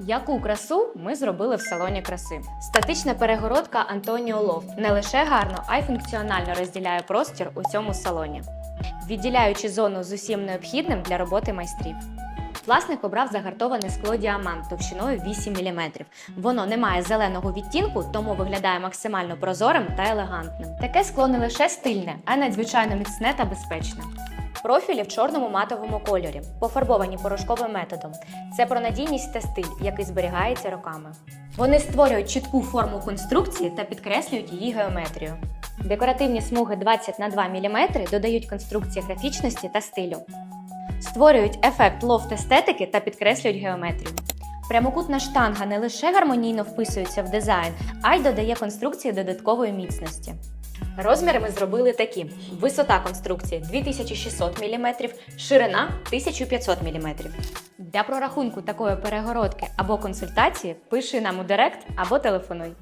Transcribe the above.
Яку красу ми зробили в салоні краси? Статична перегородка Антоніо Лофт не лише гарно, а й функціонально розділяє простір у цьому салоні, відділяючи зону з усім необхідним для роботи майстрів. Власник обрав загартоване скло діамант товщиною 8 мм. Воно не має зеленого відтінку, тому виглядає максимально прозорим та елегантним. Таке скло не лише стильне, а й надзвичайно міцне та безпечне. Профілі в чорному матовому кольорі, пофарбовані порошковим методом. Це про надійність та стиль, який зберігається роками. Вони створюють чітку форму конструкції та підкреслюють її геометрію. Декоративні смуги 20 на 2 мм додають конструкції графічності та стилю. Створюють ефект лофт естетики та підкреслюють геометрію. Прямокутна штанга не лише гармонійно вписується в дизайн, а й додає конструкції додаткової міцності. Розміри ми зробили такі: висота конструкції 2600 мм, ширина 1500 мм. Для прорахунку такої перегородки або консультації пиши нам у директ або телефонуй.